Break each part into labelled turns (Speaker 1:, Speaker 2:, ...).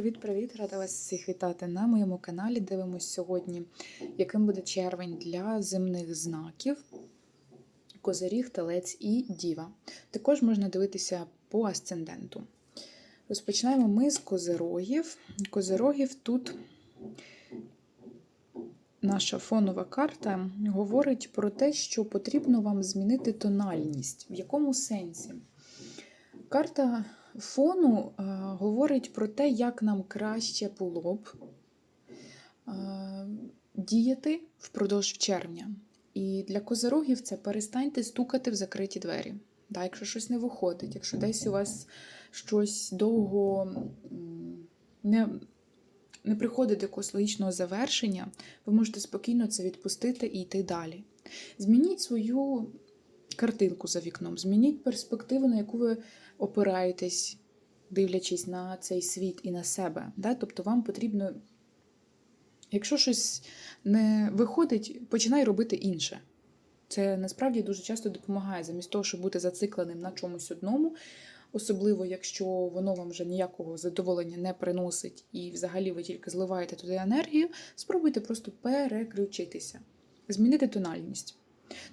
Speaker 1: Привіт-привіт! Рада вас всіх вітати на моєму каналі. Дивимось сьогодні, яким буде червень для земних знаків, Козиріг, Телець і Діва. Також можна дивитися по асценденту. Розпочинаємо ми з козирогів. Козирогів тут наша фонова карта говорить про те, що потрібно вам змінити тональність. В якому сенсі? Карта фону е, говорить про те, як нам краще було б е, діяти впродовж червня. І для козирогів це перестаньте стукати в закриті двері. Да, якщо щось не виходить, якщо десь у вас щось довго не, не приходить до якогось логічного завершення, ви можете спокійно це відпустити і йти далі. Змініть свою картинку за вікном, змініть перспективу, на яку ви опираєтесь, дивлячись на цей світ і на себе. Да? Тобто вам потрібно, якщо щось не виходить, починай робити інше. Це насправді дуже часто допомагає, замість того, щоб бути зацикленим на чомусь одному, особливо якщо воно вам вже ніякого задоволення не приносить і взагалі ви тільки зливаєте туди енергію, спробуйте просто переключитися, змінити тональність.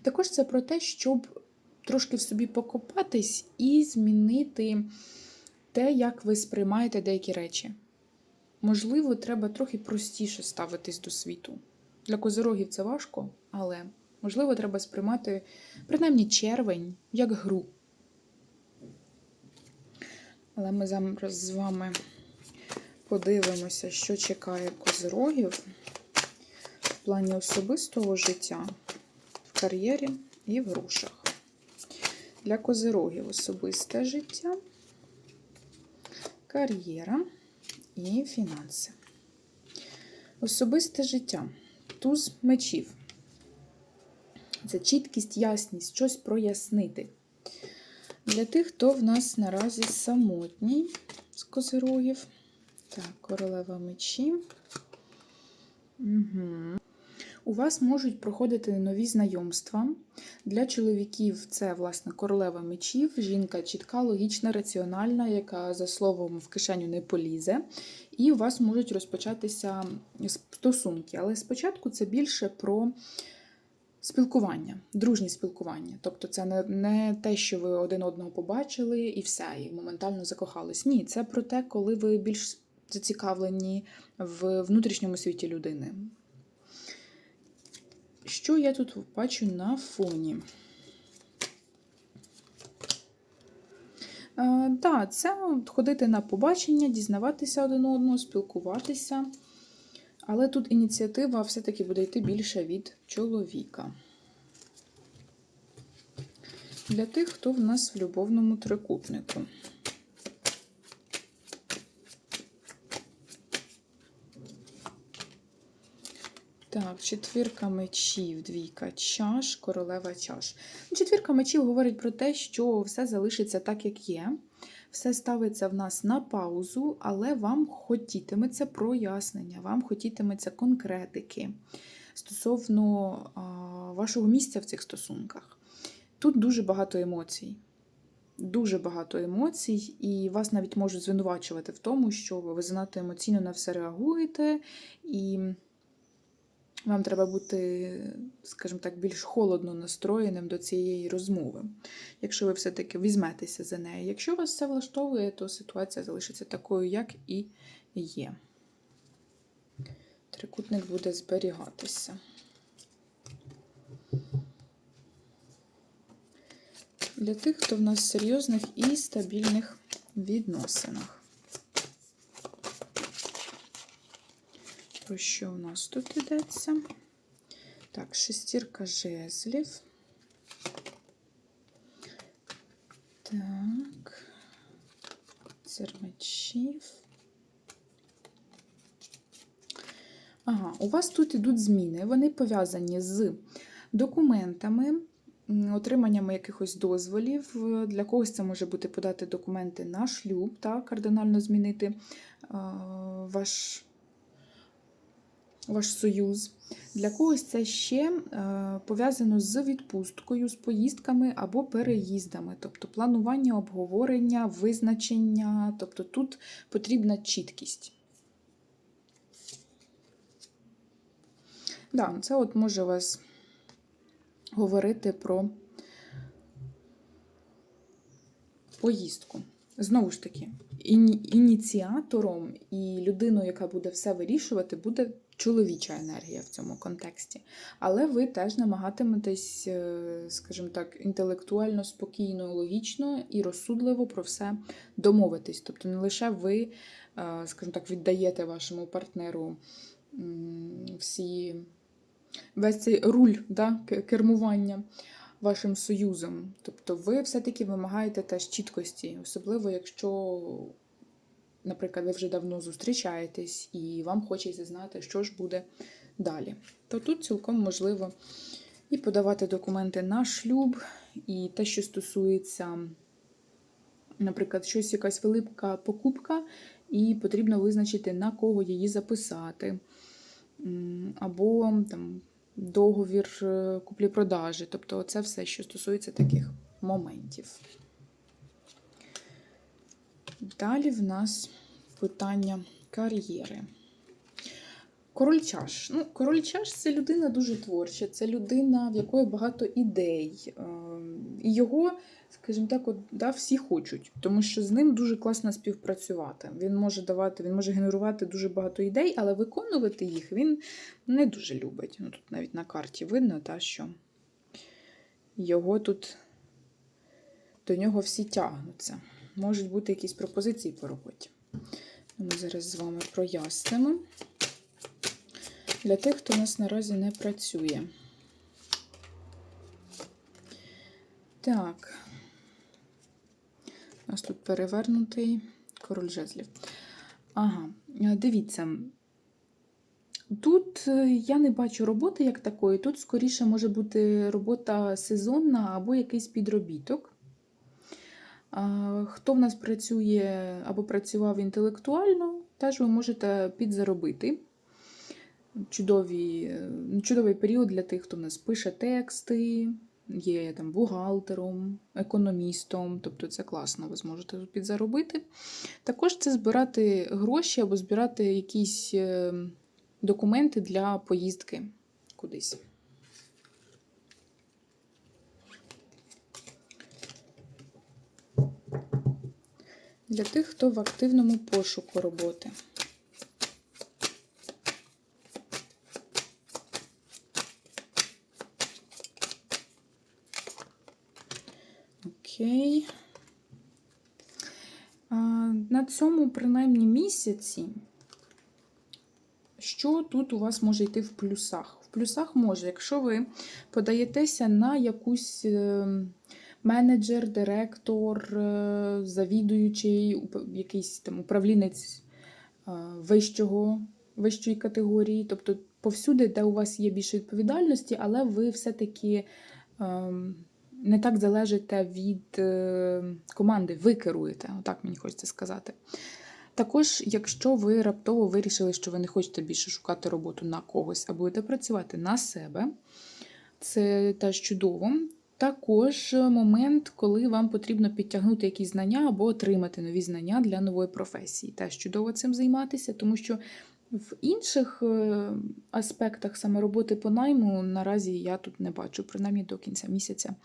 Speaker 1: Також це про те, щоб трошки в собі покопатись і змінити те, як ви сприймаєте деякі речі. Можливо, треба трохи простіше ставитись до світу. Для козирогів це важко, але можливо, треба сприймати принаймні червень як гру. Але ми зараз з вами подивимося, що чекає козирогів в плані особистого життя, кар'єрі і в грошах. Для козирогів особисте життя, кар'єра і фінанси. Особисте життя. Туз мечів. Це чіткість, ясність, щось прояснити. Для тих, хто в нас наразі самотній з козирогів. Так, королева мечів. Угу. У вас можуть проходити нові знайомства. Для чоловіків це, власне, королева мечів, жінка чітка, логічна, раціональна, яка за словом в кишеню не полізе. І у вас можуть розпочатися стосунки. Але спочатку це більше про спілкування, дружні спілкування. Тобто, це не, не те, що ви один одного побачили і все, і моментально закохались. Ні, це про те, коли ви більш зацікавлені в внутрішньому світі людини. Що я тут бачу на фоні? Так, да, це ходити на побачення, дізнаватися один одного, спілкуватися. Але тут ініціатива все-таки буде йти більше від чоловіка. Для тих, хто в нас в любовному трикутнику. Так, четвірка мечів, двійка чаш, королева чаш. Четвірка мечів говорить про те, що все залишиться так, як є. Все ставиться в нас на паузу, але вам хотітиметься прояснення, вам хотітиметься конкретики стосовно а, вашого місця в цих стосунках. Тут дуже багато емоцій. Дуже багато емоцій, і вас навіть можуть звинувачувати в тому, що ви занадто емоційно на все реагуєте, і вам треба бути, скажімо так, більш холодно настроєним до цієї розмови, якщо ви все-таки візьметеся за неї. Якщо вас все влаштовує, то ситуація залишиться такою, як і є. Трикутник буде зберігатися. Для тих, хто в нас серйозних і стабільних відносинах. Про що у нас тут йдеться? Так, шестірка жезлів. Так, цермачів. Ага, у вас тут йдуть зміни. Вони пов'язані з документами, отриманням якихось дозволів. Для когось це може бути подати документи на шлюб, так, кардинально змінити ваш ваш союз. Для когось це ще е, пов'язано з відпусткою, з поїздками або переїздами, тобто планування, обговорення, визначення, тобто тут потрібна чіткість. Да, це от може вас говорити про поїздку. Знову ж таки, ініціатором і людиною, яка буде все вирішувати, буде чоловіча енергія в цьому контексті. Але ви теж намагатиметесь, е, скажімо так, інтелектуально, спокійно, логічно і розсудливо про все домовитись. Тобто не лише ви, е, скажімо так, віддаєте вашому партнеру всі весь цей руль да, кермування вашим союзом. Тобто ви все-таки вимагаєте теж чіткості, особливо якщо, наприклад, ви вже давно зустрічаєтесь і вам хочеться знати, що ж буде далі. То тут цілком можливо і подавати документи на шлюб, і те, що стосується, наприклад, щось якась велика покупка, і потрібно визначити, на кого її записати. Або там договір е, куплі-продажі. Тобто, це все, що стосується таких моментів. Далі в нас питання кар'єри. Король чаш. Ну, король чаш це людина дуже творча, це людина, в якої багато ідей. Ем, І його, скажімо так, от, да, всі хочуть, тому що з ним дуже класно співпрацювати. Він може давати, він може генерувати дуже багато ідей, але виконувати їх він не дуже любить. Ну, Тут навіть на карті видно, та, що його тут до нього всі тягнуться. Можуть бути якісь пропозиції по роботі. Ми зараз з вами прояснимо. Для тих, хто у нас наразі не працює. Так. У нас тут перевернутий король жезлів. Ага, е, дивіться. Тут е, я не бачу роботи як такої. Тут скоріше може бути робота сезонна або якийсь підробіток. Хто в нас працює або працював інтелектуально, теж ви можете підзаробити. Чудові, чудовий період для тих, хто в нас пише тексти, є там бухгалтером, економістом, тобто це класно, ви зможете підзаробити. Також це збирати гроші або збирати якісь е, документи для поїздки кудись. Для тих, хто в активному пошуку роботи. Окей. На цьому, принаймні, місяці, що тут у вас може йти в плюсах? В плюсах може, якщо ви подаєтеся на якусь е, менеджер, директор, е, завідуючий, якийсь там управлінець е, вищого, вищої категорії, тобто повсюди, де у вас є більше відповідальності, але ви все-таки ем, не так залежите від е, команди, ви керуєте, отак мені хочеться сказати. Також, якщо ви раптово вирішили, що ви не хочете більше шукати роботу на когось, а будете працювати на себе, це теж чудово. Також момент, коли вам потрібно підтягнути якісь знання або отримати нові знання для нової професії. Теж чудово цим займатися, тому що в інших е, аспектах саме роботи по найму наразі я тут не бачу, принаймні до кінця місяця.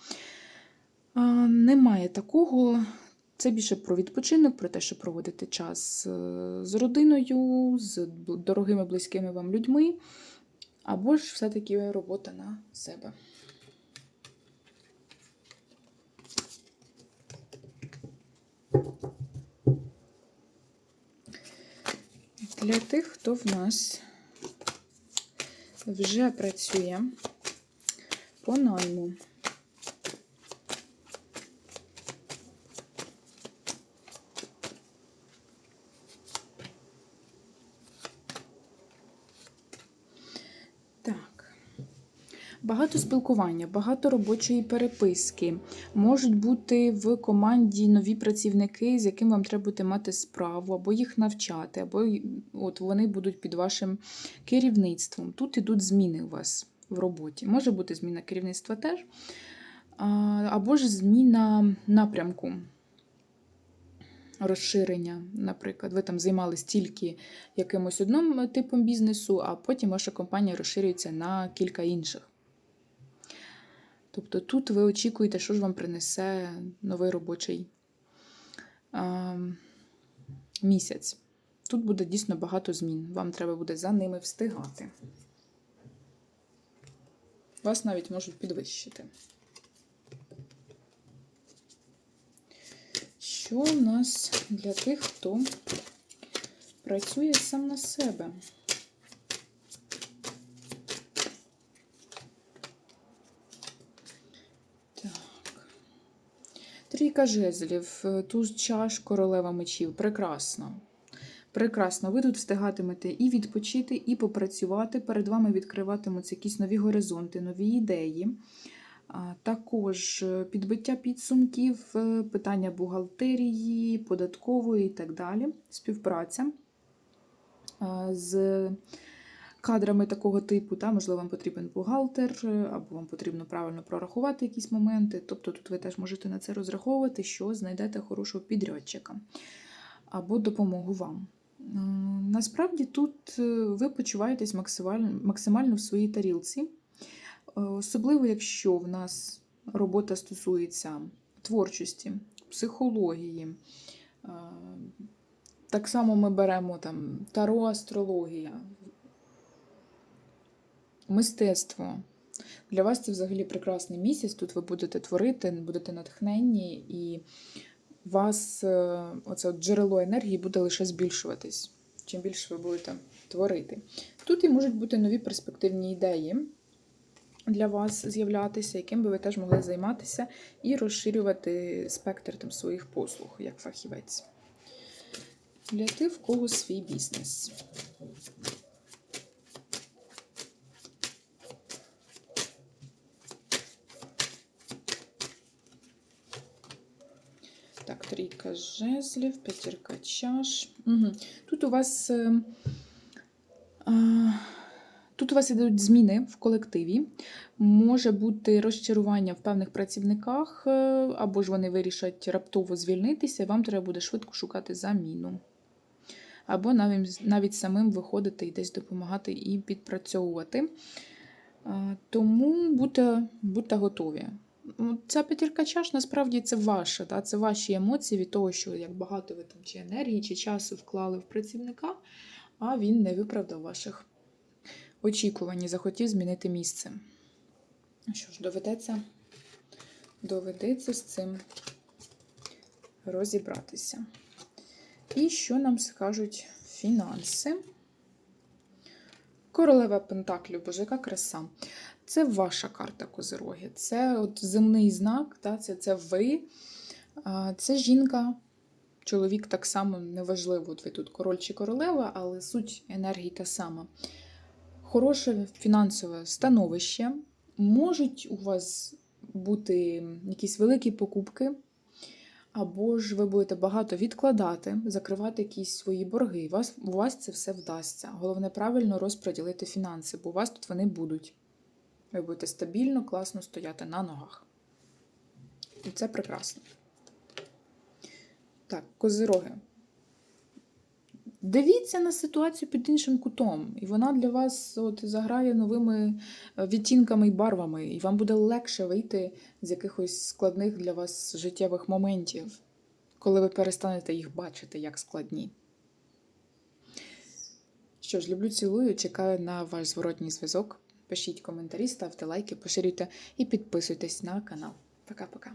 Speaker 1: Немає такого. Це більше про відпочинок, про те, щоб проводити час е, з родиною, з дорогими близькими вам людьми, або ж все-таки робота на себе. Для тих, хто в нас вже працює по найму. Так. Багато спілкування, багато робочої переписки. Можуть бути в команді нові працівники, з якими вам треба буде мати справу, або їх навчати, або от вони будуть під вашим керівництвом. Тут ідуть зміни у вас в роботі. Може бути зміна керівництва теж, або ж зміна напрямку розширення. Наприклад, ви там займалися тільки якимось одним типом бізнесу, а потім ваша компанія розширюється на кілька інших. Тобто тут ви очікуєте, що ж вам принесе новий робочий а, місяць. Тут буде дійсно багато змін. Вам треба буде за ними встигати. Вас навіть можуть підвищити. Що у нас для тих, хто працює сам на себе? Так. Трійка жезлів, туз чаш, королева мечів. Прекрасно. Прекрасно. Ви тут встигатимете і відпочити, і попрацювати. Перед вами відкриватимуться якісь нові горизонти, нові ідеї. Також е, підбиття підсумків, е, питання бухгалтерії, податкової і так далі. Співпраця з кадрами такого типу. Та, Можливо, вам потрібен бухгалтер, е, або вам потрібно правильно прорахувати якісь моменти. Тобто тут ви теж можете на це розраховувати, що знайдете хорошого підрядчика або допомогу вам. Насправді тут е, ви почуваєтесь максимально, максимально в своїй тарілці. Е, Особливо, якщо в нас робота стосується творчості, психології. Е, Так само ми беремо там таро, астрологія, мистецтво. Для вас це взагалі прекрасний місяць. Тут ви будете творити, будете натхненні, і вас е, оце джерело енергії буде лише збільшуватись. Чим більше ви будете творити. Тут і можуть бути нові перспективні ідеї для вас з'являтися, яким би ви теж могли займатися і розширювати спектр там, своїх послуг як фахівець. Для тих, в кого свій бізнес. Так, жезлів, п'ятірка чаш. Угу. Тут у вас. е, а, Тут у вас ідуть зміни в колективі. Може бути розчарування в певних працівниках, е, або ж вони вирішать раптово звільнитися, і вам треба буде швидко шукати заміну. Або навіть, навіть самим виходити і десь допомагати і підпрацьовувати. Е, Тому будьте, будьте готові. Ну, Ця п'ятірка чаш насправді це ваше, да? це ваші емоції від того, що як багато ви там чи енергії, чи часу вклали в працівника, а він не виправдав ваших очікувань і захотів змінити місце. Ну Що ж, доведеться, доведеться з цим розібратися. І що нам скажуть фінанси? Королева Пентаклів, боже, яка краса. Це ваша карта Козироги. Це от земний знак, та, це, це ви. Це жінка, чоловік так само неважливо, от ви тут король чи королева, але суть енергії та сама. Хороше фінансове становище. Можуть у вас бути якісь великі покупки, або ж ви будете багато відкладати, закривати якісь свої борги. У вас, у вас це все вдасться. Головне правильно розподілити фінанси, бо у вас тут вони будуть. Ви будете стабільно, класно стояти на ногах. І це прекрасно. Так, козироги. Дивіться на ситуацію під іншим кутом, і вона для вас от заграє новими е, відтінками і барвами, і вам буде легше вийти з якихось складних для вас життєвих моментів, коли ви перестанете їх бачити як складні. Що ж, люблю, цілую, чекаю на ваш зворотній зв'язок. Пишіть коментарі, ставте лайки, поширюйте і підписуйтесь на канал. Пока-пока.